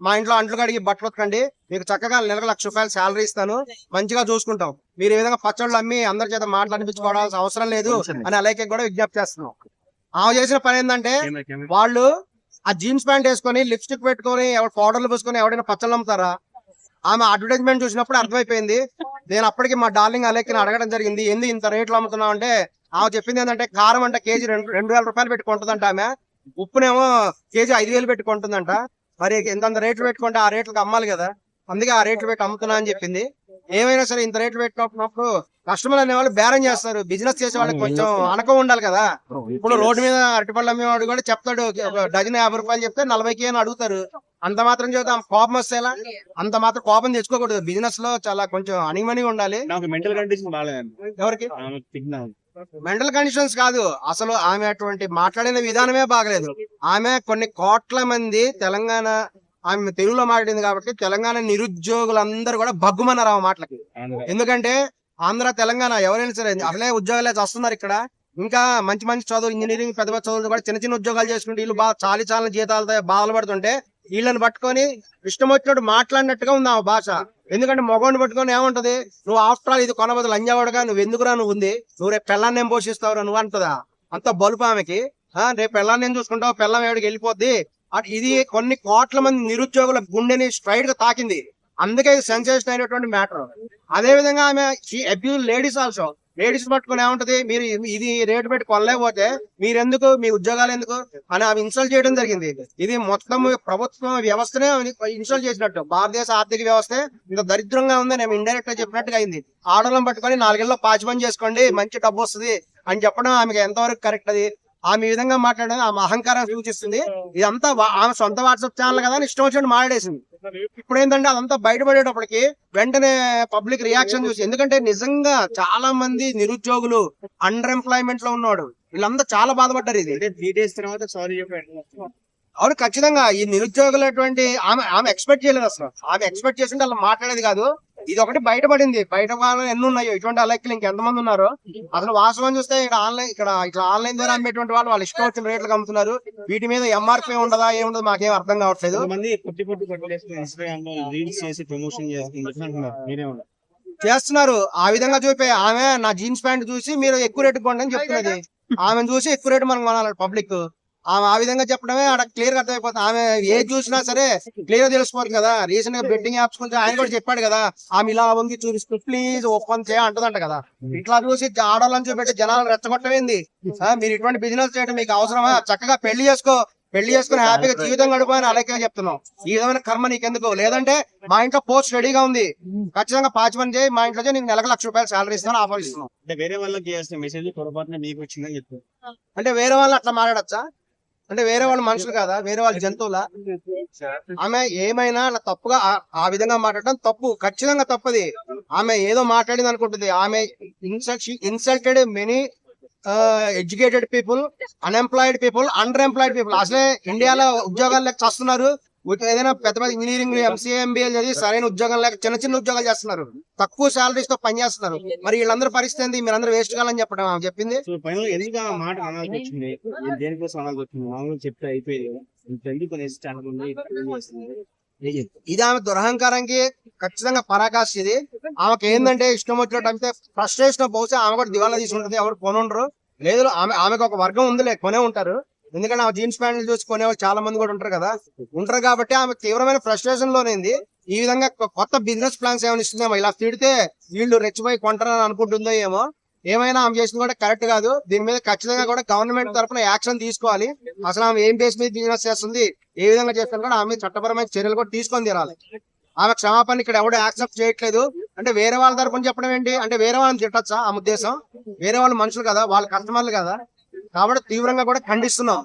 మా ఇంట్లో అంట్లు కడిగి బట్టలు ఉతకండి. మీకు చక్కగా నెలకు లక్ష రూపాయలు శాలరీ ఇస్తాను. మంచిగా చూసుకుంటాం. మీరు ఈ విధంగా పచ్చళ్ళు అమ్మి అందరి చేత మాటలు అనిపించుకోవాల్సిన అవసరం లేదు అని అలాగే కూడా విజ్ఞప్తి చేస్తున్నాం. ఆమె చేసిన పని ఏంటంటే వాళ్ళు ఆ జీన్స్ ప్యాంట్ వేసుకొని లిప్స్టిక్ పెట్టుకొని ఎవరు పౌడర్లు పూసుకొని ఎవడైనా పచ్చళ్ళు అమ్ముతారా? ఆమె అడ్వర్టైజ్మెంట్ చూసినప్పుడు అర్థమైపోయింది. నేను అప్పటికి మా డార్లింగ్ అలెక్కిని అడగడం జరిగింది. ఏంది ఇంత రేట్లు అమ్ముతున్నావు? అంటే ఆమె చెప్పింది ఏంటంటే కారం అంటే కేజీ రెండు రెండు వేల రూపాయలు పెట్టి కొంటుందంట ఆమె. ఉప్పునేమో కేజీ ఐదు వేలు పెట్టి కొంటుందంట. మరి ఇంతంత రేట్లు పెట్టుకుంటే ఆ రేట్లకు అమ్మాలి కదా. అందుకే ఆ రేట్లు పెట్టి అమ్ముతున్నా అని చెప్పింది. ఏమైనా సరే ఇంత రేట్లు పెట్టుకున్నప్పుడు కస్టమర్ అనేవాళ్ళు బేరం చేస్తారు. బిజినెస్ చేసే వాళ్ళకి కొంచెం అనకం ఉండాలి కదా. ఇప్పుడు రోడ్డు మీద అరటిపళ్ళు అమ్మేవాడు కూడా చెప్తాడు ఒక డజన్ యాభై రూపాయలు చెప్తే నలభైకి అని అడుగుతారు. అంత మాత్రం చెబుతాం కోపం వస్తే ఎలా? అంత మాత్రం కోపం తెచ్చుకోకూడదు. బిజినెస్లో చాలా కొంచెం అణిమణి ఉండాలి. నాకు మెంటల్ కండిషన్ బాగాలేదండి. ఎవరికి? మెంటల్ కండిషన్స్ కాదు. అసలు ఆమె అటువంటి మాట్లాడిన విధానమే బాగలేదు. ఆమె కొన్ని కోట్ల మంది తెలంగాణ ఆమె తెలుగులో మాట్లాడింది కాబట్టి తెలంగాణ నిరుద్యోగులందరూ కూడా బగ్గుమన్నారు ఆమె మాటలకి. ఎందుకంటే ఆంధ్ర తెలంగాణ ఎవరైనా సరే అసలే ఉద్యోగాలే వస్తున్నారు ఇక్కడ. ఇంకా మంచి మంచి చదువు ఇంజనీరింగ్ పెద్ద పెద్ద చదువులు కూడా చిన్న చిన్న ఉద్యోగాలు చేసుకుంటే వీళ్ళు బాగా చాలి చాలని జీతాలతో బాధలు పడుతుంటే వీళ్ళని పట్టుకొని ఇష్టం వచ్చినట్టు మాట్లాడినట్టుగా ఉంది ఆ భాష. ఎందుకంటే మగవాడిని పట్టుకొని ఏముంటది? నువ్వు ఆఫ్టర్ ఆల్ ఇది కొనబదులు లంజావాడుగా నువ్వు ఎందుకురా నువ్వు ఉంది? నువ్వు రేపు పెళ్ళాన్ని ఏం పోషిస్తావురా నువ్వు అంటదా? అంత బలుపు ఆమెకి. ఆ, రేపు పెళ్ళాన్ని ఏం చూసుకుంటావు? పెళ్ళం ఏడికి వెళ్ళిపోద్ది. అట్ ఇది కొన్ని కోట్ల మంది నిరుద్యోగుల గుండెని స్ట్రైట్గా తాకింది. అందుకే ఇది సెన్సేషన్ అయినటువంటి మ్యాటర్ అదే విధంగా ఆమె అబ్యూజ్ లేడీస్ ఆల్సో లేడీస్ పట్టుకుని ఏముంటది? మీరు ఇది రేటు పెట్టి కొనలేకపోతే మీరెందుకు? మీ ఉద్యోగాలు ఎందుకు? అని ఆమె ఇన్సల్ట్ చేయడం జరిగింది. ఇది మొత్తం ప్రభుత్వం వ్యవస్థనే ఇన్సల్ట్ చేసినట్టు. భారతదేశ ఆర్థిక వ్యవస్థ ఇంత దరిద్రంగా ఉందని మేము ఇండైరెక్ట్గా చెప్పినట్టుగా అయింది. ఆడలను పట్టుకొని నాలుగేళ్ళలో పాచి పని చేసుకోండి మంచి డబ్బు వస్తుంది అని చెప్పడం ఆమెకి ఎంతవరకు కరెక్ట్ అది? ఆమె ఈ విధంగా మాట్లాడడం ఆమె అహంకారం సూచిస్తుంది. ఇదంతా ఆమె సొంత వాట్సాప్ ఛానల్ కదా అని ఇష్టం వచ్చినట్టు మాట్లాడేసింది. ఇప్పుడు ఏంటంటే అదంతా బయటపడేటప్పటికి వెంటనే పబ్లిక్ రియాక్షన్ చూసి ఎందుకంటే నిజంగా చాలా మంది నిరుద్యోగులు అండర్ ఎంప్లాయ్మెంట్లో ఉన్నాడు. వీళ్ళంతా చాలా బాధపడ్డారు ఇది. త్రీ డేస్ తర్వాత సారీ చెప్పండి. అవును ఖచ్చితంగా ఈ నిరుద్యోగులటువంటి ఆమె ఆమె ఎక్స్పెక్ట్ చేయలేదు అసలు. ఆమె ఎక్స్పెక్ట్ చేస్తుంటే అలా మాట్లాడేది కాదు. ఇది ఒకటి బయటపడింది. బయట వాళ్ళు ఎన్ని ఉన్నాయో ఇటువంటి అలెక్కలు ఇంకెంతమంది ఉన్నారు? అసలు వాస్తవం చూస్తే ఇక్కడ ఆన్లైన్ ఇక్కడ ఇట్లా ఆన్లైన్ ద్వారా అమ్మేటువంటి వాళ్ళు వాళ్ళు ఇష్టం వచ్చిన రేట్లకు అమ్ముతున్నారు. వీటి మీద ఎంఆర్పీ ఉండదా ఏముండదు మాకేం అర్థం కావట్లేదు. కొంతమంది పొట్టి పొట్టి బట్టలు వేసుకుని ఇన్స్టాగ్రామ్లో రీల్స్ చేసి ప్రమోషన్ చేస్తున్నారు చేస్తున్నారు. ఆ విధంగా చూపే ఆమె నా జీన్స్ ప్యాంట్ చూసి మీరు ఎక్కువ రేటు కొండి అని చెప్తున్నది. ఆమెను చూసి ఎక్కువ రేటు మనం కొనాలి పబ్లిక్. ఆమె ఆ విధంగా చెప్పడమే అక్కడ క్లియర్గా అర్థమైపోతుంది. ఆమె ఏ చూసినా సరే క్లియర్గా తెలిసిపోతుంది కదా. రీసెంట్గా బెట్టింగ్ యాప్స్ కొంచెం ఆయన కూడా చెప్పాడు కదా. ఆమె ఇలా ఉంది చూపిస్తూ ప్లీజ్ ఓపెన్ చేయ అంటదంట కదా. ఇట్లా చూసి ఆడవాళ్ళని చూపెట్టి జనాలు రెచ్చగొట్టమైంది? మీరు ఇటువంటి బిజినెస్ చేయడం మీకు అవసరమా? చక్కగా పెళ్ళి చేసుకో. పెళ్ళి చేసుకుని హ్యాపీగా జీవితం గడిపోని అలాగే చెప్తున్నాం ఈ విధమైన కర్మ నీకెందుకు? లేదంటే మా ఇంట్లో పోస్ట్ రెడీగా ఉంది. ఖచ్చితంగా పాచి పని చేయి. మా ఇంట్లో నీకు నెలకు లక్ష రూపాయలు సాలరీ ఇస్తాను ఆఫర్ ఇస్తున్నాం అంటే వేరే వాళ్ళకి మెసేజ్ పొరపాటున మీకు వచ్చిందని చెప్తారు అంటే వేరే వాళ్ళు అట్లా మాట్లాడచ్చా? అంటే వేరే వాళ్ళు మనుషులు కాదా? వేరే వాళ్ళ జంతువులా? ఆమె ఏమైనా అలా తప్పుగా ఆ- విధంగా మాట్లాడడం తప్పు ఖచ్చితంగా తప్పది. ఆమె ఏదో మాట్లాడింది అనుకుంటుంది. ఆమె insulted many educated people unemployed people under employed people అసలే ఇండియాలో ఉద్యోగాలు లేక చేస్తున్నారు. ఏదైనా పెద్ద పెద్ద ఇంజనీరింగ్ ఎంసీఏ ఎంబీఏ చదివి సరైన ఉద్యోగం లేక చిన్న చిన్న ఉద్యోగాలు చేస్తున్నారు. తక్కువ సాలరీస్తో పని చేస్తున్నారు. మరి వీళ్ళందరూ పరిస్థితి ఏంది? మీరందరూ వేస్ట్ కావాలని చెప్పడం ఆమె చెప్పింది. సో పైన ఎందుకు ఆ మాట అనాల్సి వచ్చింది? ఇది దేనికోసం అనాల్సి వచ్చింది? మామూలుగా చెప్తే అయిపోయేది ఆమె దురహంకారానికి ఖచ్చితంగా పరాకాష్ట ఇది. ఆమెకి ఏంటంటే ఇష్టం వచ్చినట్టు అంటే ఫ్రస్ట్రేషన్ బహుశా ఆమె కూడా దివాలా తీసుకుంటుంది. ఎవరు కొనుండరు. లేదు ఆమె ఆమెకు ఒక వర్గం ఉందిలే కొనే ఉంటారు. ఎందుకంటే ఆమె జీన్స్ ప్యాంట్లు చూసి కొనేవాళ్ళు చాలా మంది కూడా ఉంటారు కదా. ఉంటారు కాబట్టి ఆమె తీవ్రమైన ఫ్రస్ట్రేషన్ లోనేది ఈ విధంగా కొత్త బిజినెస్ ప్లాన్స్ ఏమైనా ఇస్తుందేమో ఇలా తిడితే వీళ్ళు రెచ్చిపోయి కొంటారని అనుకుంటుందో ఏమో. ఏమైనా ఆమె చేసింది కూడా కరెక్ట్ కాదు. దీని మీద ఖచ్చితంగా కూడా గవర్నమెంట్ తరఫున యాక్షన్ తీసుకోవాలి. అసలు ఆమె ఏం బేస్ మీద బిజినెస్ చేస్తుంది ఏ విధంగా చేస్తుంది కూడా ఆమె చట్టపరమైన చర్యలు కూడా తీసుకొని తీరాలి. ఆమె క్షమాపణ ఇక్కడ ఎవడో యాక్సెప్ట్ చేయట్లేదు. అంటే వేరే వాళ్ళ తరఫున చెప్పడం ఏంటి? అంటే వేరే వాళ్ళని తిట్టచ్చా? ఆ ఉద్దేశం. వేరే వాళ్ళు మనుషులు కదా వాళ్ళ కస్టమర్లు కదా. కాబట్టి తీవ్రంగా కూడా ఖండిస్తున్నాం.